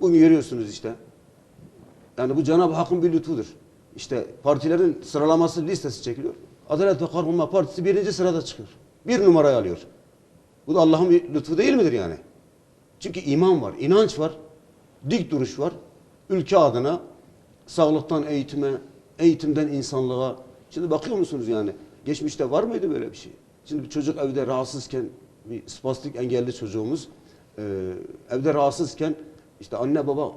Bugün görüyorsunuz işte. Yani bu Cenab-ı Hakk'ın bir lütfudur. İşte partilerin sıralaması listesi çekiliyor. Adalet ve Kalkınma Partisi birinci sırada çıkıyor. Bir numarayı alıyor. Bu da Allah'ın bir lütfu değil midir yani? Çünkü iman var, inanç var, dik duruş var. Ülke adına sağlıktan eğitime, eğitimden insanlığa. Şimdi bakıyor musunuz yani? Geçmişte var mıydı böyle bir şey? Şimdi bir çocuk evde rahatsızken, bir spastik engelli çocuğumuz evde rahatsızken işte anne baba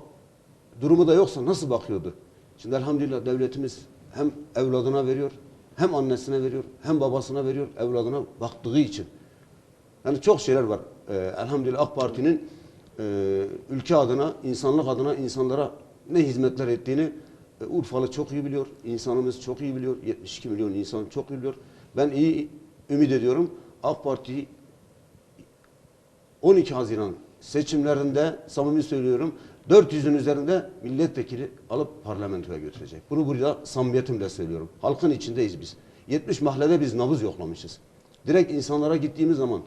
durumu da yoksa nasıl bakıyordu? Şimdi elhamdülillah devletimiz hem evladına veriyor, hem annesine veriyor, hem babasına veriyor, evladına baktığı için. Yani çok şeyler var. Ee, elhamdülillah AK Parti'nin e, ülke adına, insanlık adına insanlara ne hizmetler ettiğini e, Urfalı çok iyi biliyor. insanımız çok iyi biliyor. 72 milyon insan çok iyi biliyor. Ben iyi ümit ediyorum. AK Parti 12 Haziran seçimlerinde samimi söylüyorum 400'ün üzerinde milletvekili alıp parlamentoya götürecek. Bunu burada samimiyetimle söylüyorum. Halkın içindeyiz biz. 70 mahallede biz nabız yoklamışız. Direkt insanlara gittiğimiz zaman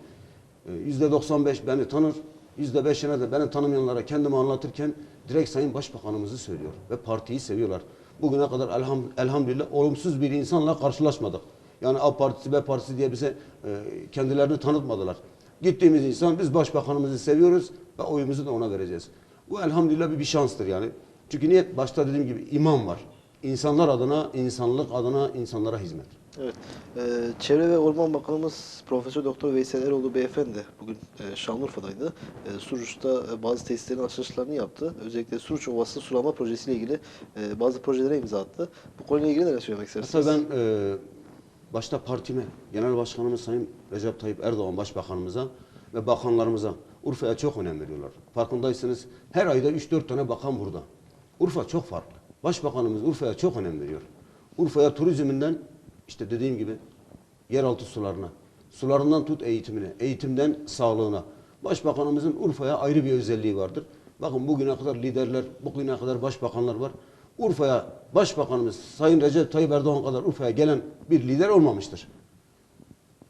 e, yüzde 95 beni tanır, yüzde 5'ine de beni tanımayanlara kendimi anlatırken direkt Sayın Başbakanımızı söylüyor ve partiyi seviyorlar. Bugüne kadar elham, elhamdülillah olumsuz bir insanla karşılaşmadık. Yani A partisi B partisi diye bize e, kendilerini tanıtmadılar. Gittiğimiz insan biz başbakanımızı seviyoruz ve oyumuzu da ona vereceğiz. Bu elhamdülillah bir, bir şanstır yani. Çünkü niye? Başta dediğim gibi iman var. İnsanlar adına, insanlık adına insanlara hizmet. Evet. Ee, Çevre ve Orman Bakanımız Profesör Doktor Veysel Eroğlu Beyefendi bugün e, Şanlıurfa'daydı. E, Suruç'ta e, bazı tesislerin açılışlarını yaptı. Özellikle Suruç Ovası sulama projesiyle ilgili e, bazı projelere imza attı. Bu konuyla ilgili neler söylemek istersiniz? Hatta ben e, başta partime, Genel Başkanımız Sayın Recep Tayyip Erdoğan Başbakanımıza ve bakanlarımıza Urfa'ya çok önem veriyorlar. Farkındaysanız her ayda 3-4 tane bakan burada. Urfa çok farklı. Başbakanımız Urfa'ya çok önem veriyor. Urfa'ya turizminden işte dediğim gibi yeraltı sularına, sularından tut eğitimine, eğitimden sağlığına. Başbakanımızın Urfa'ya ayrı bir özelliği vardır. Bakın bugüne kadar liderler, bugüne kadar başbakanlar var. Urfa'ya başbakanımız Sayın Recep Tayyip Erdoğan kadar Urfa'ya gelen bir lider olmamıştır.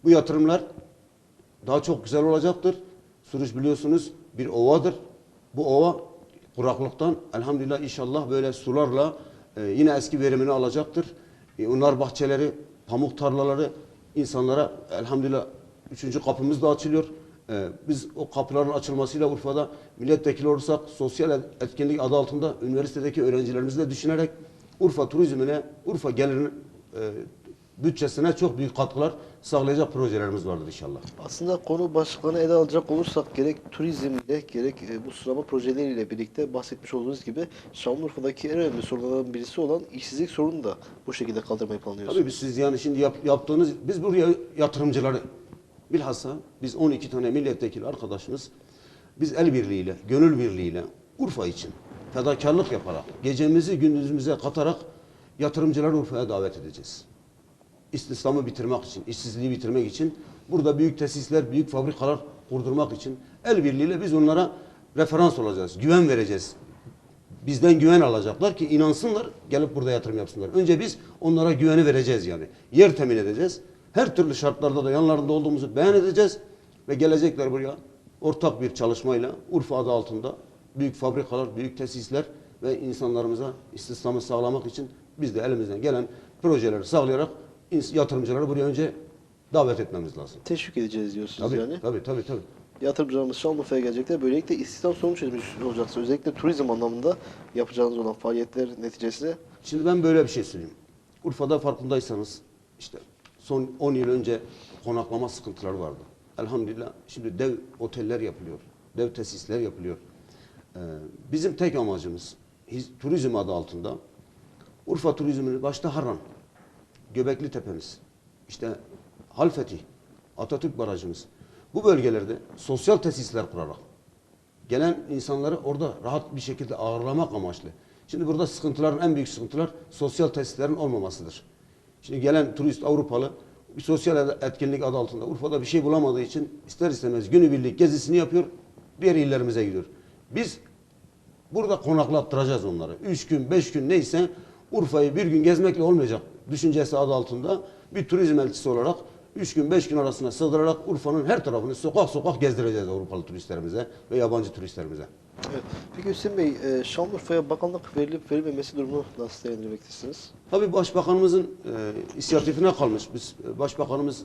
Bu yatırımlar daha çok güzel olacaktır. Suruç biliyorsunuz bir ovadır. Bu ova kuraklıktan elhamdülillah inşallah böyle sularla e, yine eski verimini alacaktır. E, Unar bahçeleri, pamuk tarlaları insanlara elhamdülillah üçüncü kapımız da açılıyor. E, biz o kapıların açılmasıyla Urfa'da milletvekili olursak sosyal etkinlik adı altında üniversitedeki öğrencilerimizi de düşünerek Urfa turizmine, Urfa gelirinin e, bütçesine çok büyük katkılar sağlayacak projelerimiz vardır inşallah. Aslında konu başlıklarını ele alacak olursak gerek turizmle gerek e, bu sulama projeleriyle birlikte bahsetmiş olduğunuz gibi Şanlıurfa'daki en önemli sorunlardan birisi olan işsizlik sorunu da bu şekilde kaldırmayı planlıyorsunuz. Tabii biz siz yani şimdi yap- yaptığınız, biz buraya yatırımcıları, bilhassa biz 12 tane milletvekili arkadaşımız, biz el birliğiyle, gönül birliğiyle Urfa için fedakarlık yaparak, gecemizi gündüzümüze katarak yatırımcıları Urfa'ya davet edeceğiz. İstihdamı bitirmek için, işsizliği bitirmek için, burada büyük tesisler, büyük fabrikalar kurdurmak için el birliğiyle biz onlara referans olacağız, güven vereceğiz bizden güven alacaklar ki inansınlar gelip burada yatırım yapsınlar. Önce biz onlara güveni vereceğiz yani. Yer temin edeceğiz. Her türlü şartlarda da yanlarında olduğumuzu beyan edeceğiz ve gelecekler buraya ortak bir çalışmayla Urfa adı altında büyük fabrikalar, büyük tesisler ve insanlarımıza istihdamı sağlamak için biz de elimizden gelen projeleri sağlayarak yatırımcıları buraya önce davet etmemiz lazım. Teşvik edeceğiz diyorsunuz Tabii, yani. tabii, tabii, tabii. Yatırımcılarımız Şanlıurfa'ya gelecekler. Böylelikle istihdam sorunu çözmüş olacaksa özellikle turizm anlamında yapacağınız olan faaliyetler neticesinde Şimdi ben böyle bir şey söyleyeyim. Urfa'da farkındaysanız işte son 10 yıl önce konaklama sıkıntıları vardı. Elhamdülillah şimdi dev oteller yapılıyor. Dev tesisler yapılıyor. Ee, bizim tek amacımız turizm adı altında Urfa turizmini başta Harran, Göbekli Tepemiz, işte Halfeti, Atatürk Barajımız. Bu bölgelerde sosyal tesisler kurarak gelen insanları orada rahat bir şekilde ağırlamak amaçlı. Şimdi burada sıkıntıların en büyük sıkıntılar sosyal tesislerin olmamasıdır. Şimdi gelen turist Avrupalı sosyal etkinlik adı altında Urfa'da bir şey bulamadığı için ister istemez günübirlik gezisini yapıyor, diğer illerimize gidiyor. Biz burada konaklattıracağız onları. Üç gün, beş gün neyse Urfa'yı bir gün gezmekle olmayacak düşüncesi adı altında bir turizm elçisi olarak üç gün, beş gün arasına sığdırarak Urfa'nın her tarafını sokak sokak gezdireceğiz Avrupalı turistlerimize ve yabancı turistlerimize. Evet. Peki Hüseyin Bey, e, Şanlıurfa'ya bakanlık verilip verilmemesi durumunu nasıl değerlendirmektesiniz? Tabii başbakanımızın e, inisiyatifine kalmış. Biz e, başbakanımız e,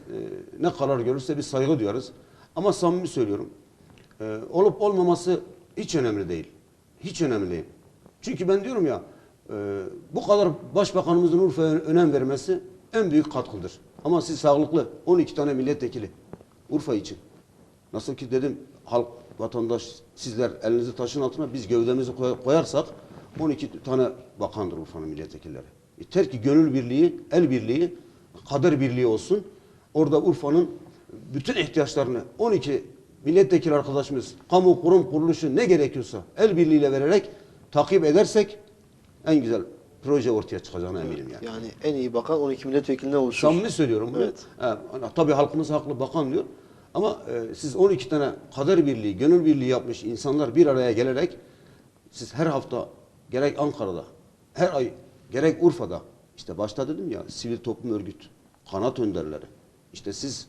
ne karar görürse biz saygı duyarız. Ama samimi söylüyorum. e, olup olmaması hiç önemli değil. Hiç önemli değil. Çünkü ben diyorum ya e, bu kadar başbakanımızın Urfa'ya önem vermesi en büyük katkıdır. Ama siz sağlıklı 12 tane milletvekili Urfa için. Nasıl ki dedim halk, vatandaş, sizler elinizi taşın altına biz gövdemizi koy- koyarsak 12 tane bakandır Urfa'nın milletvekilleri. Yeter ki gönül birliği, el birliği, kader birliği olsun. Orada Urfa'nın bütün ihtiyaçlarını 12 milletvekili arkadaşımız, kamu kurum kuruluşu ne gerekiyorsa el birliğiyle vererek takip edersek en güzel proje ortaya çıkacağına eminim yani. Yani en iyi bakan 12 milletvekiline oluşur. Samimi söylüyorum bunu. Evet. Ha, tabii halkımız haklı bakan diyor. Ama e, siz 12 tane kader birliği, gönül birliği yapmış insanlar bir araya gelerek siz her hafta gerek Ankara'da, her ay gerek Urfa'da işte başta dedim ya sivil toplum örgüt, kanat önderleri. İşte siz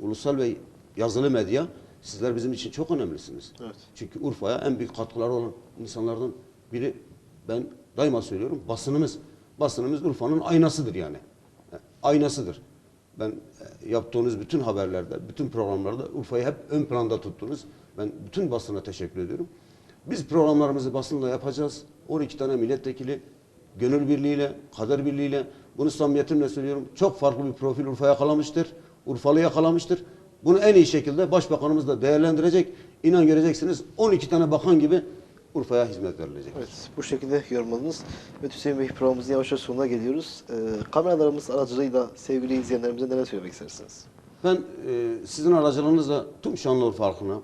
ulusal ve yazılı medya sizler bizim için çok önemlisiniz. Evet. Çünkü Urfa'ya en büyük katkıları olan insanlardan biri ben daima söylüyorum basınımız. Basınımız Urfa'nın aynasıdır yani. Aynasıdır. Ben e, yaptığınız bütün haberlerde, bütün programlarda Urfa'yı hep ön planda tuttunuz. Ben bütün basına teşekkür ediyorum. Biz programlarımızı basınla yapacağız. 12 tane milletvekili gönül birliğiyle, kader birliğiyle bunu samimiyetimle söylüyorum. Çok farklı bir profil Urfa yakalamıştır. Urfalı yakalamıştır. Bunu en iyi şekilde başbakanımız da değerlendirecek. İnan göreceksiniz 12 tane bakan gibi Urfa'ya hizmet verilecek. Evet, bu şekilde yorumladınız. Evet Hüseyin Bey programımızın yavaş yavaş sonuna geliyoruz. Ee, kameralarımız aracılığıyla sevgili izleyenlerimize neler söylemek istersiniz? Ben e, sizin aracılığınızla tüm Şanlıurfa halkına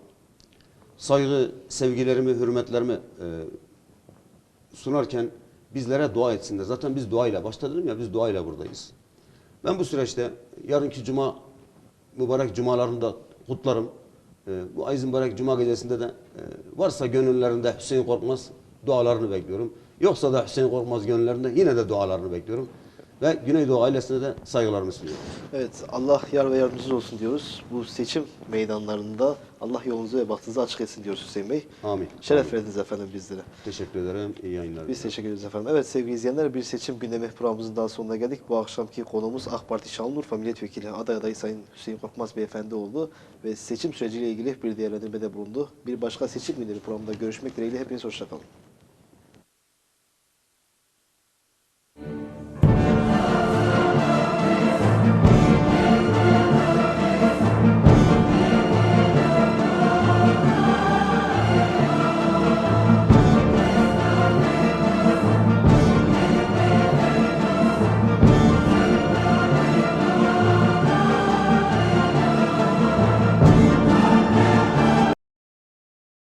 saygı, sevgilerimi, hürmetlerimi e, sunarken bizlere dua etsinler. Zaten biz duayla, başta dedim ya biz duayla buradayız. Ben bu süreçte yarınki cuma, mübarek cumalarını da kutlarım. E, bu ayız mübarek cuma gecesinde de e, varsa gönüllerinde Hüseyin Korkmaz dualarını bekliyorum. Yoksa da Hüseyin Korkmaz gönüllerinde yine de dualarını bekliyorum. Ve Güneydoğu ailesine de saygılarımı sunuyorum. Evet, Allah yar ve yardımcınız olsun diyoruz. Bu seçim meydanlarında Allah yolunuzu ve bahtınızı açık etsin diyoruz Hüseyin Bey. Amin. Şeref Amin. verdiniz efendim bizlere. Teşekkür ederim. İyi yayınlar. Biz teşekkür ederiz efendim. Evet sevgili izleyenler bir seçim gündemi programımızın daha sonuna geldik. Bu akşamki konuğumuz AK Parti Şanlıurfa Milletvekili aday adayı Sayın Hüseyin Korkmaz Beyefendi oldu. Ve seçim süreciyle ilgili bir değerlendirmede bulundu. Bir başka seçim gündemi programında görüşmek dileğiyle hepiniz hoşçakalın.